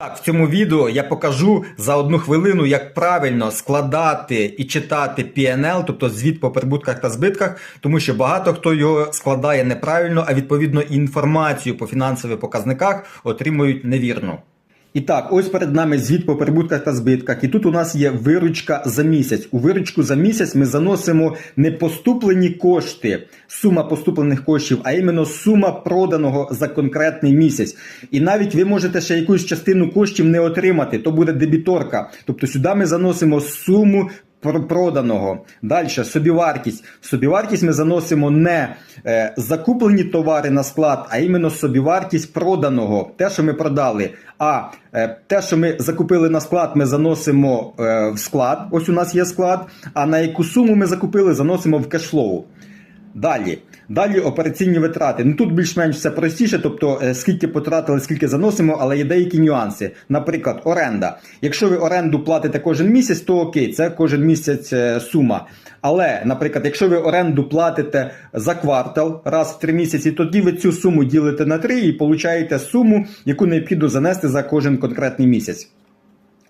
Так, в цьому відео я покажу за одну хвилину, як правильно складати і читати PNL, тобто звіт по прибутках та збитках, тому що багато хто його складає неправильно, а відповідно інформацію по фінансових показниках отримують невірно. І так, ось перед нами звіт по прибутках та збитках. І тут у нас є виручка за місяць. У виручку за місяць ми заносимо не поступлені кошти, сума поступлених коштів, а іменно сума проданого за конкретний місяць. І навіть ви можете ще якусь частину коштів не отримати, то буде дебіторка. Тобто сюди ми заносимо суму. Пр- Проданого далі собівартість. Собівартість ми заносимо не е, закуплені товари на склад, а іменно собівартість проданого, те, що ми продали. А е, те, що ми закупили на склад, ми заносимо е, в склад. Ось у нас є склад. А на яку суму ми закупили, заносимо в кешфлоу. Далі. Далі операційні витрати. Ну тут більш-менш все простіше, тобто е, скільки потратили, скільки заносимо, але є деякі нюанси. Наприклад, оренда. Якщо ви оренду платите кожен місяць, то окей, це кожен місяць е, сума. Але, наприклад, якщо ви оренду платите за квартал раз в три місяці, тоді ви цю суму ділите на три і получаєте суму, яку необхідно занести за кожен конкретний місяць.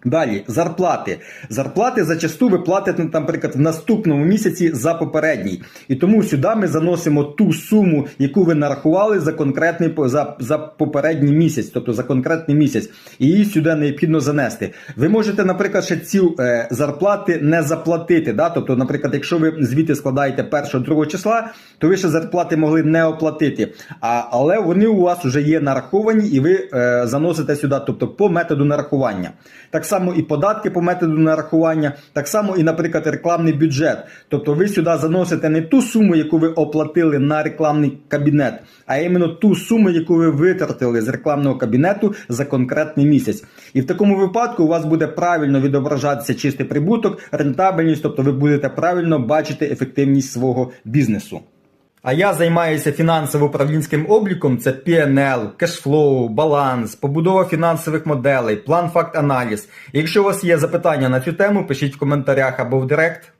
Далі, зарплати. Зарплати зачасту ви платите, наприклад, в наступному місяці за попередній. І тому сюди ми заносимо ту суму, яку ви нарахували за конкретний за, за попередній місяць, тобто за конкретний місяць. І її сюди необхідно занести. Ви можете, наприклад, ще ці е, зарплати не заплатити. Да? Тобто, наприклад, якщо ви звіти складаєте 1-2 числа, то ви ще зарплати могли не оплатити. А, але вони у вас вже є нараховані, і ви е, заносите сюди, тобто по методу нарахування. Так само і податки по методу нарахування, так само і, наприклад, рекламний бюджет. Тобто ви сюди заносите не ту суму, яку ви оплатили на рекламний кабінет, а іменно ту суму, яку ви витратили з рекламного кабінету за конкретний місяць. І в такому випадку у вас буде правильно відображатися чистий прибуток, рентабельність, тобто ви будете правильно бачити ефективність свого бізнесу. А я займаюся фінансово-управлінським обліком. Це PNL, кешфлоу, баланс, побудова фінансових моделей, план факт аналіз. Якщо у вас є запитання на цю тему, пишіть в коментарях або в директ.